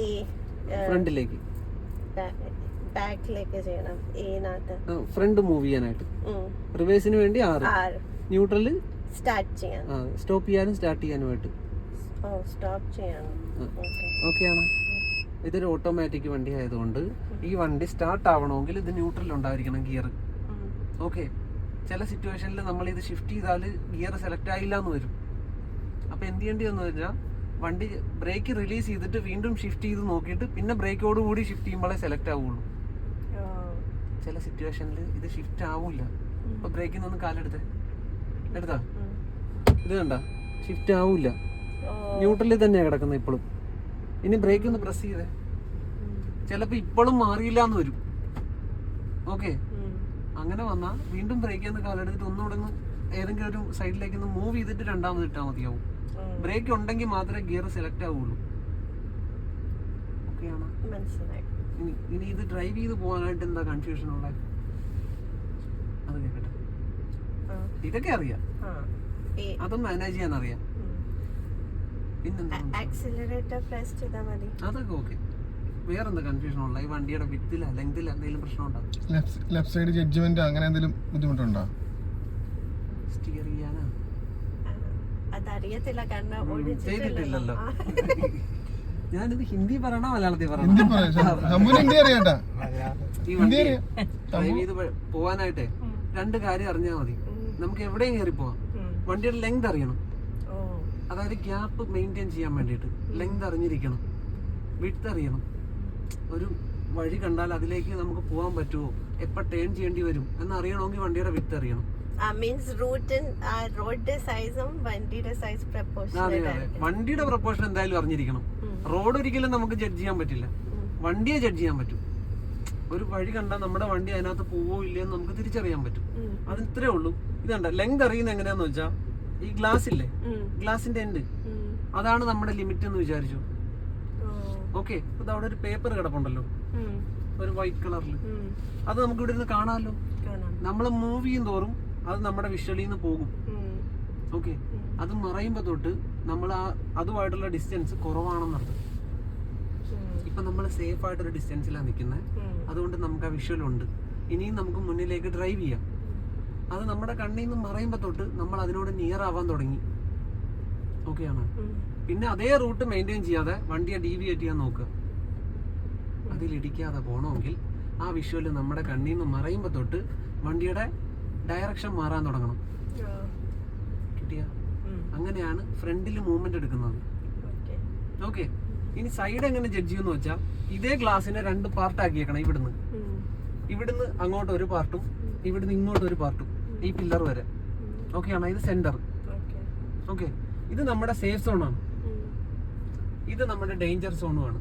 ഈ ഫ്രണ്ടിലേക്ക്. ബാക്കിലേക്ക് ചെയ്യണം ഈനകത്ത് ഫ്രണ്ട് മൂവ് ചെയ്യാനായിട്ട്. റിവേഴ്സിന് വേണ്ടി ആറ്. ന്യൂട്രൽ? സ്റ്റാർട്ട് ചെയ്യാൻ സ്റ്റോപ്പ് ചെയ്യാനും സ്റ്റാർട്ട് ചെയ്യാനുമായിട്ട്. സ്റ്റോപ്പ് ചെയ്യണം. ഓക്കെ. ആണ്. ഇതൊരു ഓട്ടോമാറ്റിക് വണ്ടി ആയതുകൊണ്ട് ഈ വണ്ടി സ്റ്റാർട്ട് ആവണമെങ്കിൽ ഇത് ന്യൂട്രൽ ഉണ്ടായിരിക്കണം ഗിയർ ഓക്കെ. ചില സിറ്റുവേഷനിൽ നമ്മൾ ഇത് ഷിഫ്റ്റ് ചെയ്താൽ ഗിയർ സെലക്ട് ആയില്ല എന്ന് വരും. അപ്പോൾ എന്ത് ചെയ്യേണ്ടി വന്നു വെച്ചാൽ വണ്ടി ബ്രേക്ക് റിലീസ് ചെയ്തിട്ട് വീണ്ടും ഷിഫ്റ്റ് ചെയ്ത് നോക്കിയിട്ട് പിന്നെ ബ്രേക്കോട് കൂടി ഷിഫ്റ്റ് ചെയ്യുമ്പോഴേ സെലക്ട് ആവുള്ളൂ. ചില സിറ്റുവേഷനിൽ ഇത് ഷിഫ്റ്റ് ആവില്ല ഇപ്പൊ ബ്രേക്കിൽ നിന്ന് കാലെടുത്തേ. എടുത്താ? ഇത് കണ്ട? ഷിഫ്റ്റ് ആവില്ല ന്യൂട്രലിൽ തന്നെയാണ് കിടക്കുന്നത് ഇപ്പോഴും ഇനി ബ്രേക്ക് ഒന്ന് പ്രസ് ചെയ്തേ. ചിലപ്പോൾ ഇപ്പോഴും മാറിയില്ല എന്ന് വരും. ഓക്കെ? അങ്ങനെ വന്നാൽ വീണ്ടും ബ്രേക്ക് നിന്ന് കാലെടുത്തിട്ട് ഒന്നുകൂടെ ഒന്ന് ഏതെങ്കിലും ഒരു സൈഡിലേക്ക് ഒന്ന് മൂവ് ചെയ്തിട്ട് രണ്ടാമത് ഇട്ടാൽ മതിയാവും. ബ്രേക്ക് ഉണ്ടെങ്കിൽ മാത്രമേ ഗിയർ സെലക്ട് ആവുള്ളൂ. ഓക്കെയാണ് മനസ്സിലായി. ഇനി ഇത് ഡ്രൈവ് ചെയ്ത് പോകാനായിട്ട് എന്താ കൺഫ്യൂഷൻ ഉള്ളത് അത് കേൾക്കട്ടെ ഇതൊക്കെ അറിയാം. ആ. അതും മാനേജ് ചെയ്യാൻ അറിയാം. പിന്നെന്താ ആക്സിലറേറ്റർ പ്രസ് ചെയ്താൽ മതി. അതൊക്കെ ഓക്കെ വേറെന്താ കൺഫ്യൂഷൻ ഉള്ള? ഈ വണ്ടിയുടെ വിത്തില ലെങ്തില എന്തെങ്കിലും പ്രശ്നം ഉണ്ടാവും ലെഫ്റ്റ് സൈഡ് ജഡ്ജ്മെന്റ് അങ്ങനെ എന്തെങ്കിലും ബുദ്ധിമുട്ടുണ്ടോ? സ്റ്റിയർ ചെയ്യാനാ? അതറിയത്തില്ല കാരണം ഉം, ചെയ്തിട്ടില്ലല്ലോ. ഞാനിത് ഹിന്ദി പറയണോ മലയാളത്തിൽ പറയണോ? ഹിന്ദി അറിയാട്ടാ? ഈ വണ്ടി അറിയാം. ഡ്രൈവ് ചെയ്ത് പോ- രണ്ട് കാര്യം അറിഞ്ഞാൽ മതി. നമുക്ക് എവിടെയും കയറി പോവാം. വണ്ടിയുടെ ലെങ്ത് അറിയണം. ഓ. അതായത് ഗ്യാപ്പ് മെയിന്റെയിൻ ചെയ്യാൻ വേണ്ടിയിട്ട് ലെങ്ത് അറിഞ്ഞിരിക്കണം. വിട്ട് അറിയണം. ഒരു വഴി കണ്ടാൽ അതിലേക്ക് നമുക്ക് പോകാൻ പറ്റുമോ എപ്പോൾ ടേൺ ചെയ്യേണ്ടി വരും എന്നറിയണമെങ്കിൽ വണ്ടിയുടെ വിട്ട് അറിയണം. മീൻസ് റൂട്ടിൻ റോഡിന്റെ സൈസും വണ്ടിയുടെ സൈസ് പ്രപ്പോർഷൻ വണ്ടിയുടെ പ്രപ്പോർഷൻ എന്തായാലും അറിഞ്ഞിരിക്കണം. റോഡ് ഒരിക്കലും നമുക്ക് ജഡ്ജ് ചെയ്യാൻ പറ്റില്ല. വണ്ടിയെ ജഡ്ജ് ചെയ്യാൻ പറ്റും. ഒരു വഴി കണ്ടാൽ നമ്മുടെ വണ്ടി അതിനകത്ത് പോവോ ഇല്ലയോ എന്ന് നമുക്ക് തിരിച്ചറിയാൻ പറ്റും. അത് ഇത്രേ ഉള്ളൂ. ഇതുണ്ട് ലെങ്ത് അറിയുന്ന എങ്ങനെയാന്ന് വെച്ചാൽ ഈ ഗ്ലാസ് ഇല്ലേ? ഗ്ലാസിന്റെ എൻഡ് അതാണ് നമ്മുടെ ലിമിറ്റ് എന്ന് വിചാരിച്ചു. ഓക്കെ അത് അവിടെ ഒരു പേപ്പർ കിടപ്പുണ്ടല്ലോ. ഒരു വൈറ്റ് കളറിൽ അത് നമുക്ക് ഇവിടെ ഇരുന്ന് കാണാമല്ലോ കാണാം. നമ്മൾ മൂവ് ചെയ്യും തോറും അത് നമ്മുടെ വിഷ്വലിൽ നിന്ന് പോകും. ഓക്കെ. അത് മറയുമ്പോൾ തൊട്ട് നമ്മൾ ആ അതുമായിട്ടുള്ള ഡിസ്റ്റൻസ് കുറവാണെന്നർത്ഥം. ഇപ്പൊ നമ്മൾ സേഫ് ആയിട്ടൊരു ഡിസ്റ്റൻസിലാണ് നിൽക്കുന്നത് അതുകൊണ്ട് നമുക്ക് ആ വിഷ്വൽ ഉണ്ട്. ഇനിയും നമുക്ക് മുന്നിലേക്ക് ഡ്രൈവ് ചെയ്യാം. അത് നമ്മുടെ കണ്ണിൽ നിന്ന് മറയുമ്പോൾ തൊട്ട് നമ്മൾ അതിനോട് നിയർ ആവാൻ തുടങ്ങി. ഓക്കെ ആണ്? പിന്നെ അതേ റൂട്ട് മെയിന്റെയിൻ ചെയ്യാതെ വണ്ടിയെ ഡീവിയേറ്റ് ചെയ്യാൻ നോക്കുക അതിലിടിക്കാതെ പോകണമെങ്കിൽ ആ വിഷ്വൽ നമ്മുടെ കണ്ണിൽ നിന്ന് മറയുമ്പോൾ തൊട്ട് വണ്ടിയുടെ ഡയറക്ഷൻ മാറാൻ തുടങ്ങണം. കിട്ടിയ? അങ്ങനെയാണ് ഫ്രണ്ടിൽ മൂവ്മെന്റ് എടുക്കുന്നത്. ഓക്കേ. ഇനി സൈഡ് എങ്ങനെ ജഡ്ജ് ചെയ്യുമെന്ന് വെച്ചാൽ ഇതേ ഗ്ലാസിനെ രണ്ട് പാർട്ടാക്കിയേക്കണം ഇവിടുന്ന്. ഇവിടുന്ന് അങ്ങോട്ട് ഒരു പാർട്ടും ഇവിടുന്ന് ഇങ്ങോട്ട് ഒരു പാർട്ടും ഈ പില്ലർ വരെ. ഓക്കെ ഓക്കെയാണ് ഇത് സെന്റർ ഓക്കേ. ഇത് നമ്മുടെ സേഫ് സോണാണ് ഇത് നമ്മുടെ ഡേഞ്ചർ സോണുമാണ്.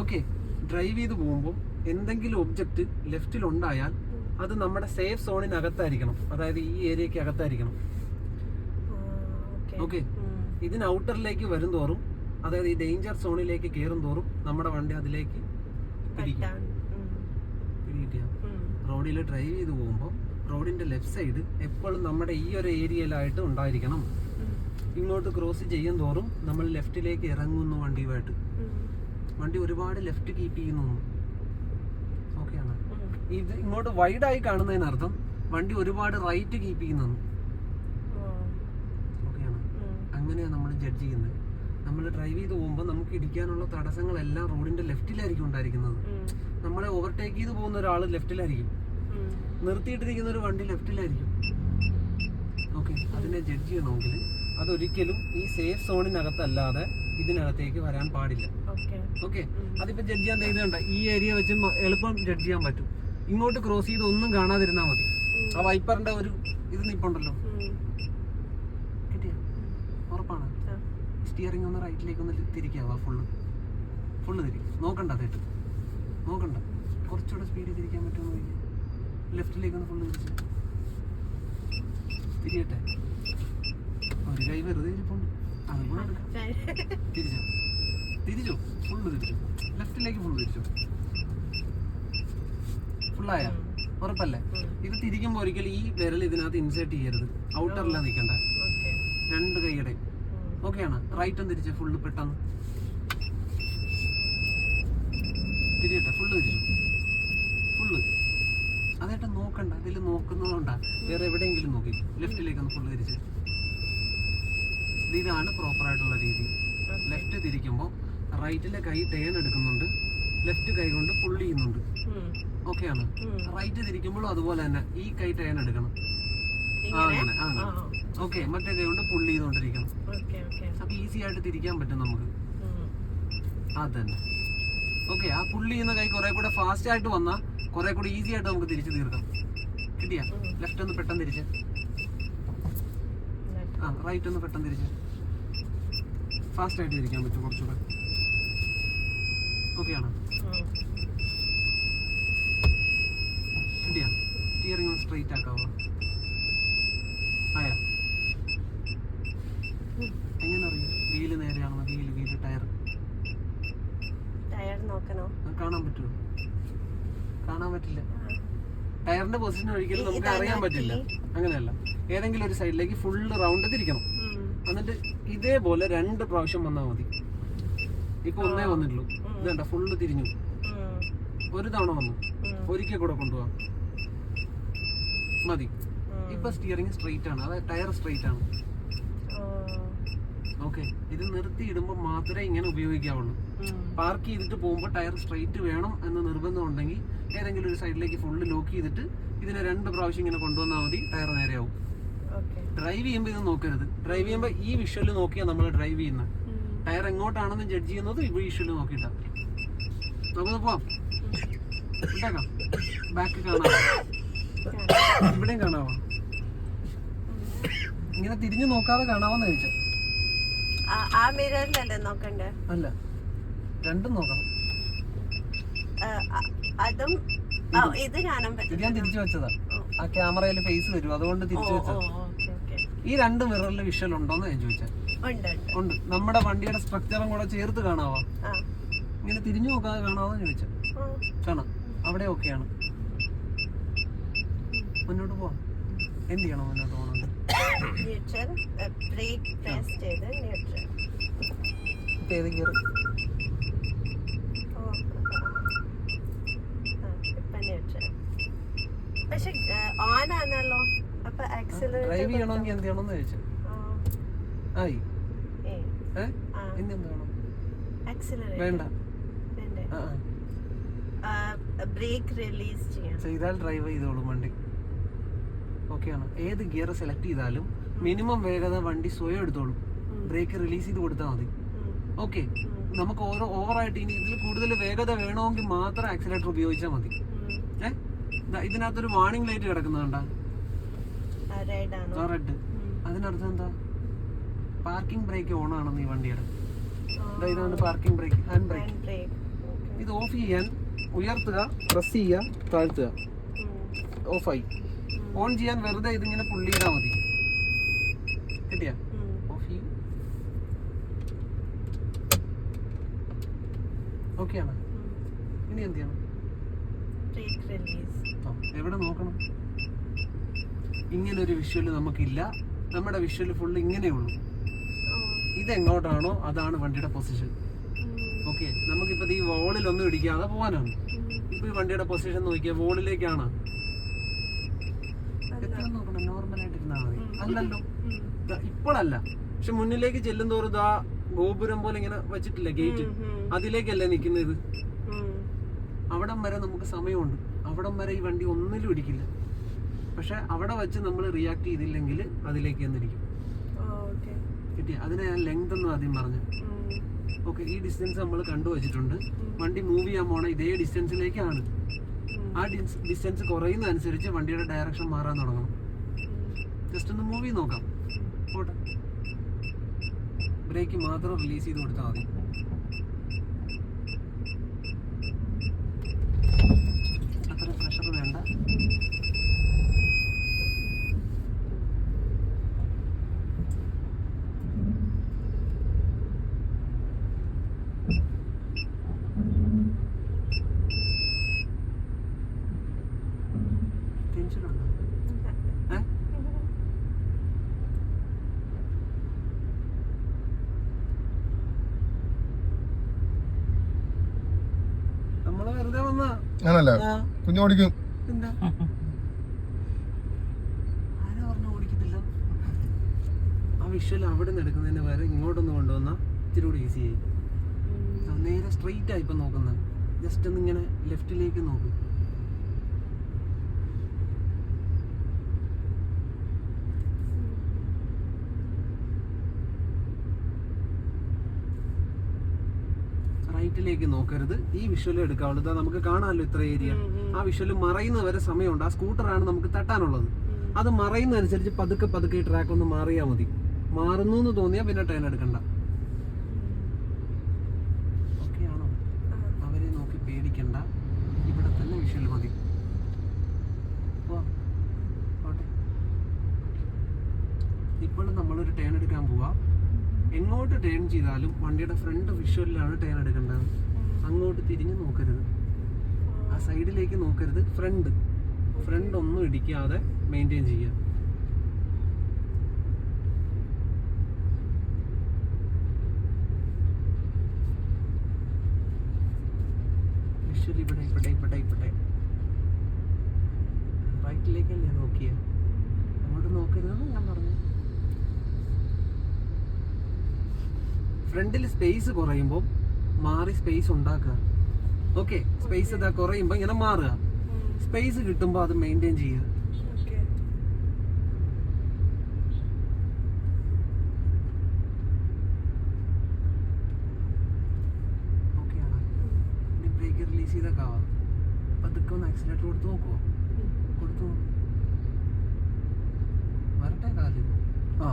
ഓക്കെ. ഡ്രൈവ് ചെയ്ത് പോകുമ്പോൾ എന്തെങ്കിലും ഒബ്ജക്റ്റ് ലെഫ്റ്റിൽ ഉണ്ടായാൽ അത് നമ്മുടെ സേഫ് സോണിനകത്തായിരിക്കണം അതായത് ഈ ഏരിയക്ക് അകത്തായിരിക്കണം. ഓക്കേ. ഇതിന് ഔട്ടറിലേക്ക് വരും തോറും അതായത് ഈ ഡേഞ്ചർ സോണിലേക്ക് കയറും തോറും നമ്മുടെ വണ്ടി അതിലേക്ക്. റോഡിൽ ഡ്രൈവ് ചെയ്ത് പോകുമ്പോൾ റോഡിന്റെ ലെഫ്റ്റ് സൈഡ് എപ്പോഴും നമ്മുടെ ഈ ഒരു ഏരിയയിലായിട്ട് ഉണ്ടായിരിക്കണം. ഇങ്ങോട്ട് ക്രോസ് ചെയ്യും തോറും നമ്മൾ ലെഫ്റ്റിലേക്ക് ഇറങ്ങുന്നു വണ്ടിയുമായിട്ട്. വണ്ടി ഒരുപാട് ലെഫ്റ്റ് കീപ്പ് ചെയ്യുന്നു. ഇത് ഇങ്ങോട്ട് വൈഡായി കാണുന്നതിനർത്ഥം വണ്ടി ഒരുപാട് റൈറ്റ് കീപ്പ് ചെയ്യുന്നു ഓ. ഓക്കെയാണ്? അങ്ങനെയാണ് നമ്മൾ ജഡ്ജ് ചെയ്യുന്നത്. നമ്മൾ ഡ്രൈവ് ചെയ്ത് പോകുമ്പോൾ നമുക്ക് ഇടിക്കാനുള്ള തടസ്സങ്ങളെല്ലാം റോഡിന്റെ ലെഫ്റ്റിലായിരിക്കും ഉണ്ടായിരിക്കുന്നത്. നമ്മളെ ഓവർടേക്ക് ചെയ്ത് പോകുന്ന ഒരാൾ ലെഫ്റ്റിലായിരിക്കും നിർത്തിയിട്ടിരിക്കുന്ന ഒരു വണ്ടി ലെഫ്റ്റിലായിരിക്കും ഓക്കെ അതിനെ ജഡ്ജ് ചെയ്യണമെങ്കിൽ അതൊരിക്കലും ഈ സേഫ് സോണിനകത്തല്ലാതെ ഇതിനകത്തേക്ക് വരാൻ പാടില്ല. ഓക്കേ. അതിപ്പോ ജഡ്ജ് ചെയ്യാൻ തരുന്നുണ്ട് ഈ ഏരിയ വെച്ച് എളുപ്പം ജഡ്ജ് ചെയ്യാൻ പറ്റും. ഇങ്ങോട്ട് ക്രോസ് ചെയ്ത് ഒന്നും കാണാതിരുന്നാ മതി. ആ വൈപ്പറിന്റെ ഒരു ഇത് നിപ്പുണ്ടല്ലോ. കിട്ടിയ? ഉറപ്പാണ്. സ്റ്റിയറിംഗ് ഒന്ന് റൈറ്റിലേക്ക് ഒന്ന് തിരിക്കാവാ ഫുള്ള് ഫുള്ള് തിരി നോക്കണ്ട അതേട്ട്. നോക്കണ്ട. കുറച്ചുകൂടെ സ്പീഡിൽ തിരിക്കാൻ പറ്റുമോ ലെഫ്റ്റിലേക്ക് ഒന്ന് ഫുള്ള് തിരിച്ച് തിരിയട്ടെ. ഒരു കൈ വെറുതെ ഇരിപ്പുണ്ട്. അതും കൂടെ തിരിച്ചോ? തിരിച്ചോ? ഫുള്ള് തിരിച്ചു. ലെഫ്റ്റിലേക്ക് ഫുള്ള് തിരിച്ചു? ഫുള്ളായ. ഉറപ്പല്ലേ? ഇത് തിരിക്കുമ്പോൾ ഒരിക്കലും ഈ വിരൽ ഇതിനകത്ത് ഇൻസേർട്ട് ചെയ്യരുത്. ഔട്ടറിലാണ് നിൽക്കണ്ട. രണ്ട് കൈയുടെ. ഓക്കെയാണ് റൈറ്റും തിരിച്ച് ഫുള്ള് പെട്ടെന്ന്. തിരിയട്ടെ ഫുള്ള് തിരിച്ചു. ഫുള്ള് അതായിട്ട് നോക്കണ്ട. ഇതിൽ നോക്കുന്നതുകൊണ്ടാ. വേറെ എവിടെയെങ്കിലും നോക്കി. ലെഫ്റ്റിലേക്ക് ഒന്ന് ഫുള്ള് തിരിച്ച്. ഇത് ഇതാണ് പ്രോപ്പറായിട്ടുള്ള രീതി. ലെഫ്റ്റ് തിരിക്കുമ്പോൾ റൈറ്റിലെ കൈ ടേൺ എടുക്കുന്നുണ്ട്. ലെഫ്റ്റ് കൈ കൊണ്ട് പുള്ളി ചെയ്യുന്നുണ്ട്. ഓക്കെ ആണ്. റൈറ്റ് തിരിക്കുമ്പോഴും അതുപോലെ തന്നെ ഈ കൈ ടേൺ എടുക്കണം. അങ്ങനെ അങ്ങനെ. ഓക്കെ മറ്റേ കൈ കൊണ്ട് പുള്ളി ചെയ്തുകൊണ്ടിരിക്കണം. ഓക്കെ അപ്പൊ ഈസി ആയിട്ട് തിരിക്കാൻ പറ്റും നമുക്ക്. അത് തന്നെ ഓക്കെ ആ പുള്ളി ചെയ്യുന്ന കൈ കുറെ കൂടെ ഫാസ്റ്റ് ആയിട്ട് വന്നാ കുറെ കൂടെ ഈസി ആയിട്ട് നമുക്ക് തിരിച്ചു തീർക്കാം. കിട്ടിയാ? ലെഫ്റ്റ് ഒന്ന് പെട്ടെന്ന് തിരിച്ച്. ആ റൈറ്റ് ഒന്ന് പെട്ടെന്ന് തിരിച്ച്. ഫാസ്റ്റ് ആയിട്ട് തിരിക്കാൻ പറ്റും കുറച്ചുകൂടെ. കിട്ടിയാ സ്റ്റിയറിംഗ് ഒന്ന് സ്ട്രെയിറ്റ് ആക്കാവോ? ആയാ. എങ്ങനെ അറിയാം? Wheel നേരെയാണോ? Wheel wheel tyre? Tyre നോക്കണോ? കാണാൻ പറ്റുമോ? കാണാൻ പറ്റില്ല. ടയറിന്റെ പൊസിഷൻ ഒഴിക്കലും നമുക്ക് അറിയാൻ പറ്റില്ല. അങ്ങനെയല്ല. ഏതെങ്കിലും ഒരു സൈഡിലേക്ക് ഫുള്ള് റൗണ്ട് തിരിക്കണം. എന്നിട്ട് ഇതേപോലെ രണ്ട് പ്രാവശ്യം വന്നാൽ മതി. ഇപ്പൊ ഒന്നേ വന്നിട്ടുള്ളൂ. ഇതണ്ട ഫുള്ള് തിരിഞ്ഞു. ഒരു തവണ വന്നു. ഒരിക്കൽ കൂടെ കൊണ്ടുപോവാം. മതി. ഇപ്പൊ സ്റ്റിയറിംഗ് സ്ട്രെയിറ്റ് ആണ്. അതായത് ടയർ സ്ട്രെയിറ്റ് ആണ്. ഓക്കെ ഇത് നിർത്തി ഇടുമ്പോൾ മാത്രമേ ഇങ്ങനെ ഉപയോഗിക്കാവുള്ളൂ. പാർക്ക് ചെയ്തിട്ട് പോകുമ്പോൾ ടയർ സ്ട്രെയിറ്റ് വേണം എന്ന് നിർബന്ധം ഉണ്ടെങ്കിൽ ഏതെങ്കിലും ഒരു സൈഡിലേക്ക് ഫുള്ള് ലോക്ക് ചെയ്തിട്ട് ഇതിനെ രണ്ട് പ്രാവശ്യം ഇങ്ങനെ കൊണ്ടുവന്നാൽ മതി ടയർ നേരെയാവും. ഡ്രൈവ് ചെയ്യുമ്പോൾ ഇത് നോക്കരുത്. ഡ്രൈവ് ചെയ്യുമ്പോൾ ഈ വിഷ്വൽ നോക്കിയാൽ നമ്മൾ ഡ്രൈവ് ചെയ്യുന്നത് ടയർ എങ്ങോട്ടാണെന്ന് ജഡ്ജ് ചെയ്യുന്നത് ഈ വിഷ്വൽ നോക്കിയിട്ടാ. നമുക്ക് പോവാം ഇട്ടേക്കാം ബാക്ക് കാണാം. ഇവിടെയും കാണാവോ? ഇങ്ങനെ തിരിഞ്ഞു നോക്കാതെ കാണാവോന്ന് ചോദിച്ചു. ആ- മിററിലല്ലേ നോക്കണ്ടേ? അല്ല. രണ്ടും നോക്കണം. അതും ഇത് കാണാൻ പറ്റും. ഞാൻ തിരിച്ചു വെച്ചതാ. ആ ക്യാമറയിൽ ഫേസ് വരും. അതുകൊണ്ട് തിരിച്ചു വെച്ചത്. ഈ രണ്ട് മിററിൽ വിഷ്വൽ ഉണ്ടോന്ന് ഞാൻ ചോദിച്ചാൽ ഉണ്ട് നമ്മുടെ വണ്ടിയുടെ സ്ട്രക്ചറും കൂടെ ചേർത്ത് കാണാവോ? ഇങ്ങനെ തിരിഞ്ഞു നോക്കാതെ കാണാവോന്ന് ചോദിച്ചു. ആ. കാണാം അവിടെ ഓക്കെയാണ്. മുന്നോട്ട് പോവാം. എന്ത് ചെയ്യണം മുന്നോട്ട് പോകണം ഏത് ഗിയർ പക്ഷെ ഓൺ ആണല്ലോ അപ്പൊ ഡ്രൈവ് ചെയ്യണമെങ്കിൽ എന്ത് ചെയ്യണമെന്ന് ചോദിച്ചു. ആയി. എന്ത് വേണം? വേണ്ട. ബ്രേക്ക് റിലീസ് ചെയ്യാം ചെയ്താൽ ഡ്രൈവ് ചെയ്തോളും വണ്ടി. ഓക്കെയാണ് ഏത് ഗിയർ സെലക്ട് ചെയ്താലും മിനിമം വേഗത വണ്ടി സ്വയം എടുത്തോളും. ബ്രേക്ക് റിലീസ് ചെയ്ത് കൊടുത്താൽ മതി. ഓക്കെ നമുക്ക് ഓരോ ഓവറായിട്ട് ഇനി ഇതിൽ കൂടുതൽ വേഗത വേണമെങ്കിൽ മാത്രം ആക്സിലേറ്റർ ഉപയോഗിച്ചാൽ മതി. ഏ? ഇതിനകത്തൊരു വാർണിംഗ് ലൈറ്റ് കിടക്കുന്നുണ്ടാ റെഡ് അതിനർത്ഥം എന്താ? പാർക്കിംഗ് ബ്രേക്ക് ഓൺ ആണെന്ന് ഈ വണ്ടിയുടെ. ഇതാണ് പാർക്കിംഗ് ബ്രേക്ക് ഹാൻഡ് ബ്രേക്ക്. ഇത് ഓഫ് ചെയ്യാൻ ഉയർത്തുക പ്രസ് ചെയ്യുക താഴ്ത്തുക. ഓഫായി. ഓൺ ചെയ്യാൻ വെറുതെ ഇതിങ്ങനെ പുള്ളി ചെയ്താൽ മതി. കിട്ടിയ. ഓഫ് ചെയ്യും. ഓക്കെയാണ് ഇനി എന്ത് ചെയ്യണം. എവിടെ നോക്കണം? ഇങ്ങനെ ഒരു വിഷ്വൽ നമുക്കില്ല. നമ്മുടെ വിഷ്വൽ ഫുള്ള് ഇങ്ങനെയുള്ളൂ. ഇതെങ്ങോട്ടാണോ അതാണ് വണ്ടിയുടെ പൊസിഷൻ ഓക്കെ നമുക്കിപ്പോ ഈ വോളിൽ ഒന്നും ഇടിക്കാതെ പോകാനാണ്. ഇപ്പൊ ഈ വണ്ടിയുടെ പൊസിഷൻ നോക്കിയാൽ വോളിലേക്കാണ്. അല്ല. എത്ര നോക്കണം? നോർമലായിട്ട് ഇരുന്നാൽ മതി. അല്ലല്ലോ. ഇപ്പോഴല്ല. പക്ഷെ മുന്നിലേക്ക് ചെല്ലും തോറും ദാ ഗോപുരം പോലെ ഇങ്ങനെ വെച്ചിട്ടില്ല ഗേറ്റ് അതിലേക്കല്ലേ നിൽക്കുന്നത്. അവിടം വരെ നമുക്ക് സമയമുണ്ട്. അവിടം വരെ ഈ വണ്ടി ഒന്നിലും ഇടിക്കില്ല. പക്ഷെ അവിടെ വെച്ച് നമ്മൾ റിയാക്ട് ചെയ്തില്ലെങ്കിൽ അതിലേക്ക് എന്നിരിക്കും കിട്ടി. അതിനെ ഞാൻ ലെങ്ത് എന്ന് ആദ്യം പറഞ്ഞു. ഓക്കെ ഈ ഡിസ്റ്റൻസ് നമ്മൾ കണ്ടു കണ്ടുവച്ചിട്ടുണ്ട് വണ്ടി മൂവ് ചെയ്യാൻ പോണ ഇതേ ഡിസ്റ്റൻസിലേക്കാണ് ആ ഡിസ്റ്റൻസ് കുറയുന്ന അനുസരിച്ച് വണ്ടിയുടെ ഡയറക്ഷൻ മാറാൻ തുടങ്ങണം. ജസ്റ്റ് ഒന്ന് മൂവ് ചെയ്ത് നോക്കാം. പോട്ടെ. ബ്രേക്ക് മാത്രം റിലീസ് ചെയ്ത് കൊടുത്താൽ മതി അത്ര പ്രഷർ വേണ്ട ടെൻഷനുണ്ടോ ഏ വെറുതെ വന്നാ ആണല്ലേ? കുഞ്ഞു ഓടിക്കും. എന്താ? ആരാ പറഞ്ഞ ആ വിഷ്വൽ അവിടെ നിന്ന് എടുക്കുന്നതിന് വരെ ഇങ്ങോട്ടൊന്ന് കൊണ്ടുവന്നാ ഇച്ചിരി കൂടി ഈസി ആയി. നേരെ സ്ട്രെയിറ്റ് ആയി ഇപ്പൊ നോക്കുന്നത് ജസ്റ്റ് ഒന്ന് ഇങ്ങനെ ലെഫ്റ്റിലേക്ക് നോക്കും. റൈറ്റിലേക്ക് നോക്കരുത്. ഈ വിഷ്വൽ എടുക്കാവുള്ളൂ ഇതാ നമുക്ക് കാണാമല്ലോ ഇത്ര ഏരിയ ആ വിഷ്വൽ മറയുന്നവരെ സമയമുണ്ട്. ആ സ്കൂട്ടറാണ് നമുക്ക് തട്ടാനുള്ളത്. അത് മറയുന്നതനുസരിച്ച് പതുക്കെ പതുക്കെ ഈ ട്രാക്ക് ഒന്ന് മാറിയാൽ മതി. മാറുന്നു എന്ന് തോന്നിയാൽ പിന്നെ ടേൺ എടുക്കണ്ട. ഓക്കെ ആണോ? അവരെ നോക്കി പേടിക്കണ്ട. ഇവിടെ തന്നെ വിഷ്വൽ മതി. ഇപ്പോഴും നമ്മളൊരു ടേൺ എടുക്കാൻ പോവാ. എങ്ങോട്ട് ടേൺ ചെയ്താലും വണ്ടിയുടെ ഫ്രണ്ട് വിഷ്വലിലാണ് ടേൺ എടുക്കേണ്ടത്. അങ്ങോട്ട് തിരിഞ്ഞ് നോക്കരുത്. ആ സൈഡിലേക്ക് നോക്കരുത്. ഫ്രണ്ട് ഫ്രണ്ട് ഒന്നും ഇടിക്കാതെ മെയിന്റെയിൻ ചെയ്യുക. ഇവിടെ റൈറ്റിലേക്കല്ലേ നോക്കിയ. അങ്ങോട്ട് നോക്കരുതെന്ന് ഞാൻ പറഞ്ഞു ഫ്രണ്ടിൽ സ്പേസ് കുറയുമ്പോൾ മാറി സ്പേസ് ഉണ്ടാക്കുക. ഓക്കെ സ്പേസ് ഇതാ കുറയുമ്പോൾ ഇങ്ങനെ മാറുക. സ്പേസ് കിട്ടുമ്പോൾ അത് മെയിന്റെയിൻ ചെയ്യുക. റിലീസ് ചെയ്തൊക്കെ ആവാം. പതുക്കെ ഒന്ന് ആക്സിലേറ്റർ കൊടുത്ത് നോക്കുമോ കൊടുത്തു വരട്ടെ കാൽ ആ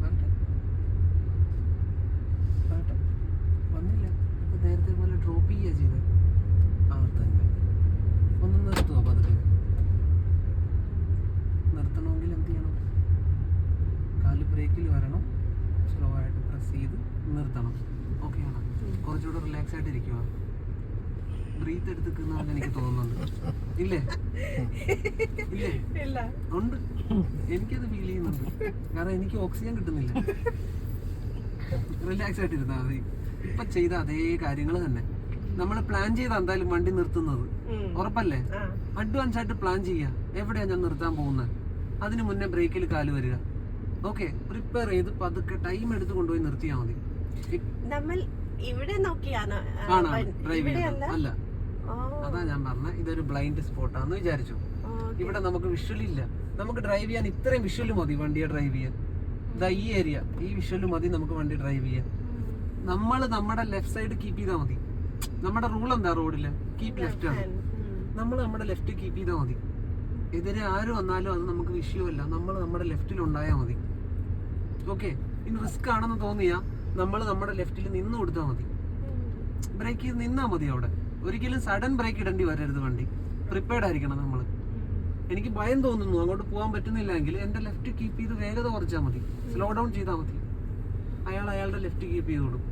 വരട്ടെ വരട്ടെ വന്നില്ല ഇപ്പൊ നേരത്തെ പോലെ ഡ്രോപ്പ് ചെയ്യുക ചെയ്തത് ആ തന്നെ ഒന്ന് നിർത്തുമോ പതുക്കെ നിർത്തണമെങ്കിൽ എന്ത് ചെയ്യണം കാൽ ബ്രേക്കിൽ വരണം സ്ലോ ആയിട്ട് പ്രസ് ചെയ്ത് നിർത്തണം ഓക്കെ ആണോ കുറച്ചുകൂടെ റിലാക്സ് ആയിട്ട് ഇരിക്കുക ബ്രീത്ത് എടുത്തിരിക്കുന്നതെന്ന് എനിക്ക് തോന്നുന്നുണ്ട്. ഇല്ലേ? ഇല്ലേ? ഉണ്ട്. എനിക്കത് ഫീൽ ചെയ്യുന്നുണ്ട്. കാരണം എനിക്ക് ഓക്സിജൻ കിട്ടുന്നില്ല. റിലാക്സ് ആയിട്ട് ഇരുന്നാൽ മതി. ഇപ്പൊ ചെയ്ത അതേ കാര്യങ്ങൾ തന്നെ. നമ്മൾ പ്ലാൻ ചെയ്ത എന്തായാലും വണ്ടി നിർത്തുന്നത്. ഉറപ്പല്ലേ? അഡ്വാൻസ് ആയിട്ട് പ്ലാൻ ചെയ്യുക എവിടെയാ ഞാൻ നിർത്താൻ പോകുന്നത് അതിന് മുന്നേ ബ്രേക്കിൽ കാൽ വരിക. ഓക്കെ പ്രിപ്പയർ ചെയ്ത് പതുക്കെ ടൈം എടുത്ത് കൊണ്ടുപോയി നിർത്തിയാൽ മതി. നമ്മൾ ഇവിടെ നോക്കിയാണ്. അല്ല. അതാ ഞാൻ പറഞ്ഞ ഇതൊരു ബ്ലൈൻഡ് സ്പോട്ടാന്ന് വിചാരിച്ചു. ഇവിടെ നമുക്ക് വിഷ്വൽ ഇല്ല. നമുക്ക് ഡ്രൈവ് ചെയ്യാൻ ഇത്രയും വിഷ്വൽ മതി വണ്ടിയെ ഡ്രൈവ് ചെയ്യാൻ. ഇതാ ഈ ഏരിയ ഈ വിഷ്വൽ മതി നമുക്ക് വണ്ടി ഡ്രൈവ് ചെയ്യാൻ. നമ്മൾ നമ്മുടെ ലെഫ്റ്റ് സൈഡ് കീപ്പ് ചെയ്താൽ മതി. നമ്മുടെ റൂൾ എന്താ റോഡിൽ കീപ്പ് ലെഫ്റ്റ് ആണ്. നമ്മൾ നമ്മുടെ ലെഫ്റ്റ് കീപ്പ് ചെയ്താൽ മതി. എതിരെ ആര് വന്നാലും അത് നമുക്ക് വിഷയമല്ല നമ്മൾ നമ്മുടെ ലെഫ്റ്റിൽ ഉണ്ടായാൽ മതി. ഓക്കെ? ഇനി റിസ്ക് ആണെന്ന് തോന്നിയാ നമ്മൾ നമ്മുടെ ലെഫ്റ്റിൽ നിന്ന് കൊടുത്താൽ മതി. ബ്രേക്ക് ചെയ്ത് നിന്നാൽ മതി അവിടെ. ഒരിക്കലും സഡൻ ബ്രേക്ക് ഇടേണ്ടി വരരുത് വണ്ടി. പ്രിപ്പയർഡ് ആയിരിക്കണം നമ്മൾ എനിക്ക് ഭയം തോന്നുന്നു. അങ്ങോട്ട് പോകാൻ പറ്റുന്നില്ലെങ്കിൽ എന്റെ ലെഫ്റ്റ് കീപ്പ് ചെയ്ത് വേഗത കുറച്ചാൽ മതി. സ്ലോ ഡൗൺ ചെയ്താൽ മതി. അയാൾ അയാളുടെ ലെഫ്റ്റ് കീപ്പ് ചെയ്തോളും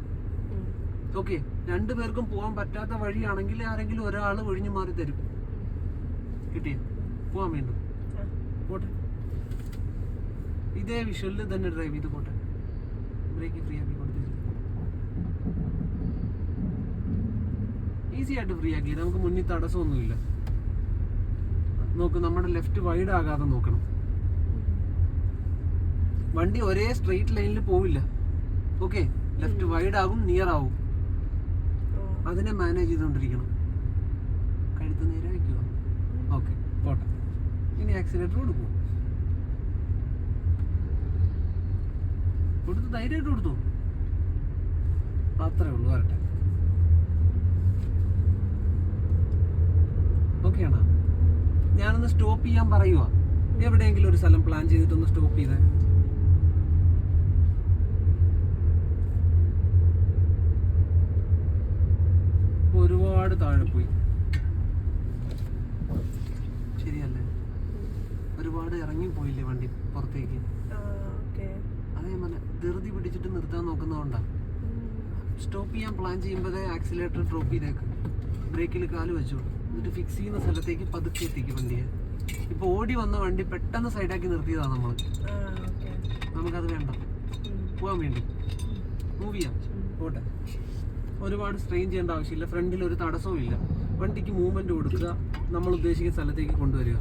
ഓക്കെ രണ്ടു പേർക്കും പോകാൻ പറ്റാത്ത വഴിയാണെങ്കിൽ ആരെങ്കിലും ഒരാൾ ഒഴിഞ്ഞു മാറി തരും. കിട്ടിയ? പോവാൻ വീണ്ടും. പോട്ടെ. ഇതേ വിഷ്വലിൽ തന്നെ ഡ്രൈവ് ചെയ്ത് പോട്ടെ. ബ്രേക്ക് ഫ്രീ ആക്കി ഈസി ആയിട്ട് ഫ്രീ ആക്കി. നമുക്ക് മുന്നിൽ തടസ്സമൊന്നുമില്ല. നോക്ക് നമ്മുടെ ലെഫ്റ്റ് വൈഡ് ആകാതെ നോക്കണം. വണ്ടി ഒരേ സ്ട്രെയിറ്റ് ലൈനിൽ പോവില്ല. ഓക്കെ ലെഫ്റ്റ് വൈഡ് ആകും നിയർ ആവും. അതിനെ മാനേജ് ചെയ്തുകൊണ്ടിരിക്കണം. കഴുത്ത് നേരെ വയ്ക്കുക ഓക്കെ പോട്ടെ. ഇനി ആക്സിലേറ്റർ കൊടുക്കും കൊടുത്ത് ധൈര്യമായിട്ട് കൊടുത്തു? അത്രേ ഉള്ളൂ വരട്ടെ. ഓക്കെ ആണോ ഞാനൊന്ന് സ്റ്റോപ്പ് ചെയ്യാൻ പറയുക എവിടെയെങ്കിലും ഒരു സ്ഥലം പ്ലാൻ ചെയ്തിട്ടൊന്ന് സ്റ്റോപ്പ് ചെയ്തേ. ഒരുപാട് താഴെ പോയി. ശരിയല്ലേ? ഒരുപാട് ഇറങ്ങി പോയില്ലേ വണ്ടി പുറത്തേക്ക്? അതേപോലെ. അതേ ധൃതി പിടിച്ചിട്ട് നിർത്താൻ നോക്കുന്നതുകൊണ്ടാ സ്റ്റോപ്പ് ചെയ്യാൻ പ്ലാൻ ചെയ്യുമ്പോഴേ ആക്സിലേറ്റർ ഡ്രോപ്പ് ചെയ്തേക്ക്. ബ്രേക്കിൽ കാൽ വെച്ചു എന്നിട്ട് ഫിക്സ് ചെയ്യുന്ന സ്ഥലത്തേക്ക് പതുക്കെ എത്തിക്കും വണ്ടിയെ. ഇപ്പൊ ഓടി വന്ന വണ്ടി പെട്ടെന്ന് സൈഡാക്കി നിർത്തിയതാ നമ്മൾ ഓക്കേ. നമുക്കത് വേണ്ട. പോവാൻ വേണ്ടി. മൂവ് ചെയ്യാം. പോട്ടെ. ഒരുപാട് സ്ട്രെയിൻ ചെയ്യേണ്ട ആവശ്യമില്ല. ഫ്രണ്ടിൽ ഒരു തടസ്സവും ഇല്ല വണ്ടിക്ക് മൂവ്മെന്റ് കൊടുക്കുക. നമ്മൾ ഉദ്ദേശിക്കുന്ന സ്ഥലത്തേക്ക് കൊണ്ടുവരിക.